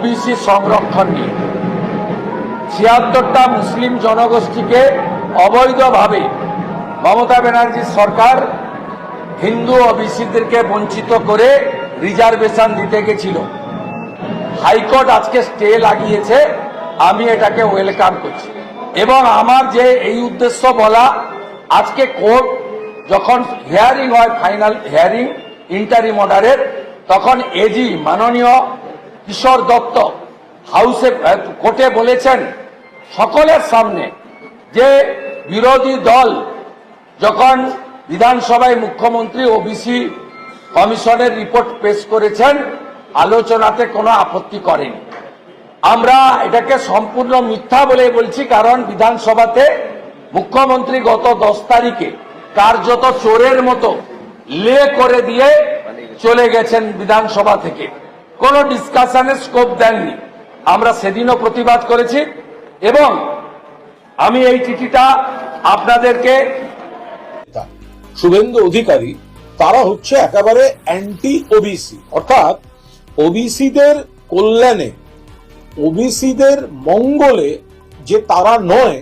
OBC সংরক্ষণ নিয়ে। ছিয়াত্তরটা মুসলিম জনগোষ্ঠীকে অবৈধভাবে মমতা ব্যানার্জির সরকার হিন্দু ওবিসিদেরকে বঞ্চিত করে রিজার্ভেশন দিতে গেছিল। হাইকোর্ট আজকে স্টে লাগিয়েছে, আমি এটাকে ওয়েলকাম করছি। এবং আমার যে এই উদ্দেশ্য বলা, আজকে কোর্ট যখন হেয়ারিং হয়, ফাইনাল হেয়ারিং, ইন্টারিম অর্ডারের, তখন এজি, মাননীয় কিশোর দত্ত হাউসে কোর্টে বলেছেন সকলের সামনে যে বিরোধী দল যখন বিধানসভায় মুখ্যমন্ত্রী, ওবিসি কমিশনের রিপোর্ট পেশ করেছেন, আলোচনাতে কোনো আপত্তি করেনি। আমরা এটাকে সম্পূর্ণ মিথ্যা বলে বলছি, কারণ বিধানসভাতে মুখ্যমন্ত্রী গত দশ তারিখে কার্যত চোরের মতো লে করে দিয়ে চলে গেছেন বিধানসভা থেকে। কোনো ডিসকাশনের স্কোপ দেননি। আমরা সেদিনও প্রতিবাদ করেছি এবং আমি এই চিঠিটা আপনাদেরকে শুভেন্দু অধিকারী, তারা হচ্ছে একেবারে অ্যান্টি ওবিসি অর্থাৎ ওবিসিদের কল্যাণে ওবিসিদের মঙ্গলে যে তারা নয়,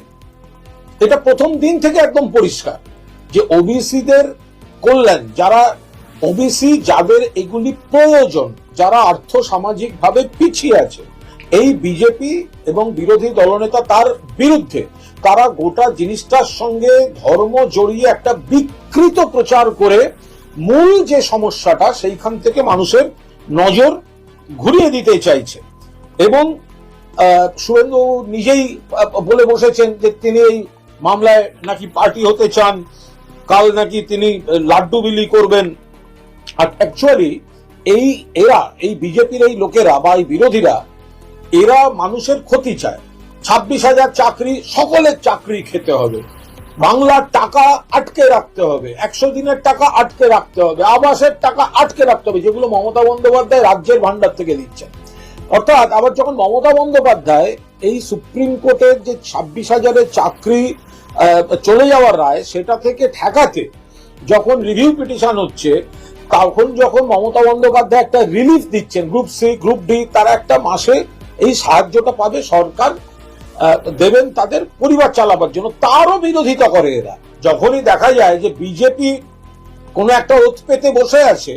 এটা প্রথম দিন থেকে একদম পরিষ্কার যে ওবিসিদের কল্যাণ, যারা ওবিসি যাদের এগুলি প্রয়োজন যারা আর্থ সামাজিক ভাবে পিছিয়ে আছে। এই বিজেপি এবং বিরোধী দলনেতা তার বিরুদ্ধে তারা গোটা জিনিসটার সঙ্গে ধর্ম জড়িয়ে একটা বিকৃত প্রচার করে মূল যে সমস্যাটা সেইখান থেকে মানুষের নজর ঘুরিয়ে দিতে চাইছে। এবং শুভেন্দু নিজেই বলে বসেছেন যে তিনি এই মামলায় নাকি পার্টি হতে চান, কাল নাকি তিনি লাড্ডু বিলি করবেন। আর অ্যাকচুয়ালি এই এরা, এই বিজেপির এই লোকেরা বা এই বিরোধীরা, এরা মানুষের ক্ষতি চায়। ছাব্বিশ হাজার চাকরি, সকলের চাকরি খেতে হবে। বাংলার টাকা আটকে রাখতে হবে। একশো দিনের টাকা আটকে রাখতে হবে। আবাসের টাকা আটকে রাখতে হবে, যেগুলো মমতা বন্দ্যোপাধ্যায় রাজ্যের ভান্ডার থেকে দিচ্ছেন। অর্থাৎ আবার যখন মমতা বন্দ্যোপাধ্যায় এই সুপ্রিম কোর্টের যে ছাব্বিশ হাজারের চাকরি চলে যাওয়ার রায়, সেটা থেকে ঠেকাতে যখন রিভিউ পিটিশন হচ্ছে তখন যখন মমতা বন্দ্যোপাধ্যায় একটা রিলিফ দিচ্ছেন গ্রুপ সি গ্রুপ ডি তারা একটা মাসে এই সাহায্যটা পাবে সরকার দেবেন তাদের পরিবার চালাবার জন্য। তারও বিরোধিতা করে এরা। যখনই দেখা যায় যে বিজেপি কোনো একটা ওত পেতে বসে আছে,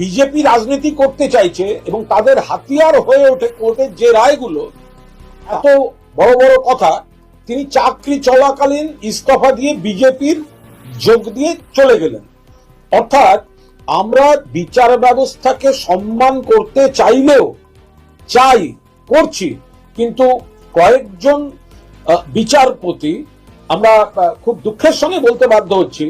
বিজেপি রাজনীতি করতে চাইছে এবং তাদের হাতিয়ার হয়ে ওঠে কোর্টের যে রায়গুলো, এত বড় বড় কথা, তিনি চাকরি চলাকালীন ইস্তফা দিয়ে বিজেপির যোগ দিয়ে চলে গেলেন। অর্থাৎ আমরা বিচার ব্যবস্থাকে সম্মান করতে চাইলেও, চাই, করছি। কিন্তু কয়েকজন বিচারপতি, আমরা খুব দুঃখের সঙ্গে বলতে বাধ্য হচ্ছি।